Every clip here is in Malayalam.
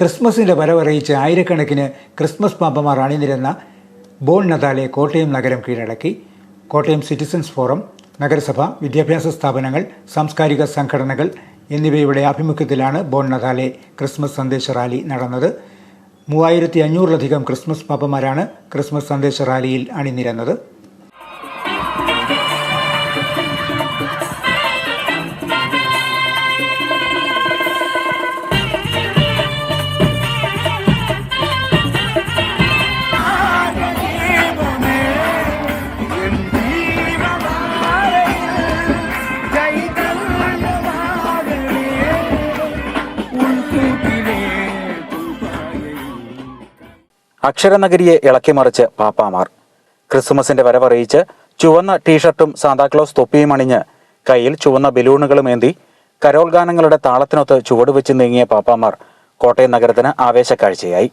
ക്രിസ്മസിന്റെ വരവറിയിച്ച് ആയിരക്കണക്കിന് ക്രിസ്മസ് പാപ്പമാർ അണിനിരുന്ന ബോൺ നദാലെ കോട്ടയം നഗരം കീഴടക്കി. കോട്ടയം സിറ്റിസൺസ് ഫോറം നഗരസഭ വിദ്യാഭ്യാസ സ്ഥാപനങ്ങൾ സാംസ്കാരിക സംഘടനകൾ എന്നിവയുടെ ആഭിമുഖ്യത്തിലാണ് ബോൺ നദാലെ ക്രിസ്മസ് സന്ദേശ റാലി നടന്നത്. മൂവായിരത്തി അഞ്ഞൂറിലധികം ക്രിസ്മസ് പാപ്പമാരാണ് ക്രിസ്മസ് സന്ദേശ റാലിയിൽ അണിനിരന്നത്. അക്ഷരനഗരിയെ ഇളക്കിമറിച്ച് പാപ്പാമാർ. ക്രിസ്മസിന്റെ വരവറിയിച്ച് ചുവന്ന ടീഷർട്ടും സാന്താക്ലോസ് തൊപ്പിയും അണിഞ്ഞ് കയ്യിൽ ചുവന്ന ബലൂണുകളും ഏന്തി കരോൾ ഗാനങ്ങളുടെ താളത്തിനൊത്ത് ചുവടുവെച്ച് നീങ്ങിയ പാപ്പാമാർ കോട്ടയം നഗരത്തിന് ആവേശക്കാഴ്ചയായി.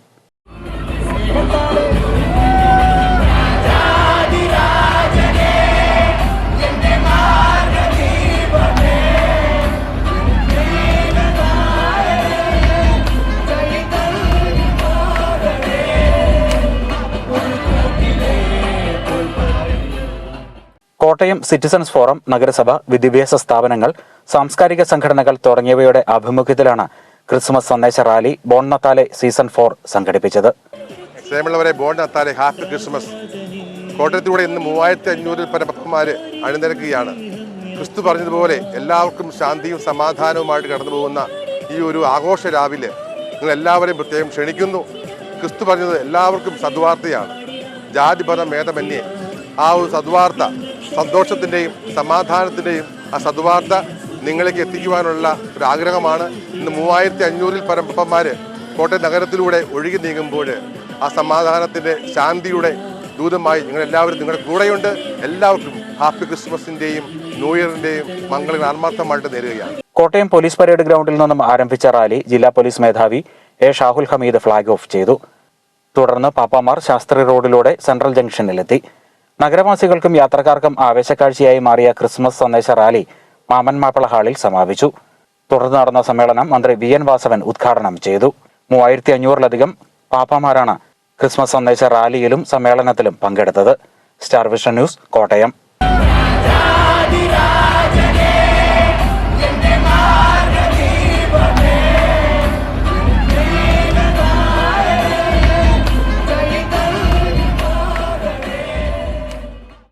കോട്ടയം സിറ്റിസൺസ് ഫോറം നഗരസഭ വിദ്യാഭ്യാസ സ്ഥാപനങ്ങൾ സാംസ്കാരിക സംഘടനകൾ തുടങ്ങിയവയുടെ ആഭിമുഖ്യത്തിലാണ് ക്രിസ്മസ് സന്ദേശ rally Bon Natale season four സംഘടിപ്പിച്ചത്. ക്രിസ്മസ്. കോട്ടയത്തിലൂടെ ഇന്ന് മൂവായിരത്തി അഞ്ഞൂറിൽ പരം അണിനിരക്കുകയാണ്. ക്രിസ്തു പറഞ്ഞതുപോലെ എല്ലാവർക്കും ശാന്തിയും സമാധാനവുമായിട്ട് കടന്നു പോകുന്ന ഈ ഒരു ആഘോഷ രാവിലെ നിങ്ങൾ എല്ലാവരെയും പ്രത്യേകം ക്ഷണിക്കുന്നു. ക്രിസ്തു പറഞ്ഞത് എല്ലാവർക്കും സദ്വാർത്തയാണ്. ജാതിപരം ഭേദമന്യേ ആ ഒരു സദ്വാർത്ത സന്തോഷത്തിന്റെയും സമാധാനത്തിന്റെയും ആ സദ്വാർത്ത നിങ്ങളിലേക്ക് എത്തിക്കുവാനുള്ള ഒരു ആഗ്രഹമാണ്. ഇന്ന് മൂവായിരത്തി അഞ്ഞൂറിൽ പരം ഭക്തന്മാർ കോട്ടയം നഗരത്തിലൂടെ ഒഴുകി നീങ്ങുമ്പോൾ ആ സമാധാനത്തിന്റെ ശാന്തിയുടെ ദൂതമായി നിങ്ങളെല്ലാവരും നിങ്ങളുടെ കൂടെയുണ്ട്. എല്ലാവർക്കും ഹാപ്പി ക്രിസ്മസിന്റെയും ന്യൂ ഇയറിന്റെയും മംഗളങ്ങൾ ആത്മാർത്ഥമായിട്ട് നേരുകയാണ്. കോട്ടയം പോലീസ് പരേഡ് ഗ്രൗണ്ടിൽ നിന്നും ആരംഭിച്ച റാലി ജില്ലാ പോലീസ് മേധാവി A Shahul Hameed flag off ചെയ്തു. തുടർന്ന് പാപ്പാമാർ ശാസ്ത്രി റോഡിലൂടെ സെൻട്രൽ ജംഗ്ഷനിലെത്തി. നഗരവാസികൾക്കും യാത്രക്കാർക്കും ആവേശക്കാഴ്ചയായി മാറിയ ക്രിസ്മസ് സന്ദേശ റാലി മാമൻ മാപ്പിള ഹാളിൽ സമാപിച്ചു. തുടർന്ന് നടന്ന സമ്മേളനം മന്ത്രി വി എൻ വാസവൻ ഉദ്ഘാടനം ചെയ്തു. മൂവായിരത്തി അഞ്ഞൂറിലധികം പാപ്പമാരാണ് ക്രിസ്മസ് സന്ദേശ റാലിയിലും സമ്മേളനത്തിലും പങ്കെടുത്തത്. Star Vision News Kottayam.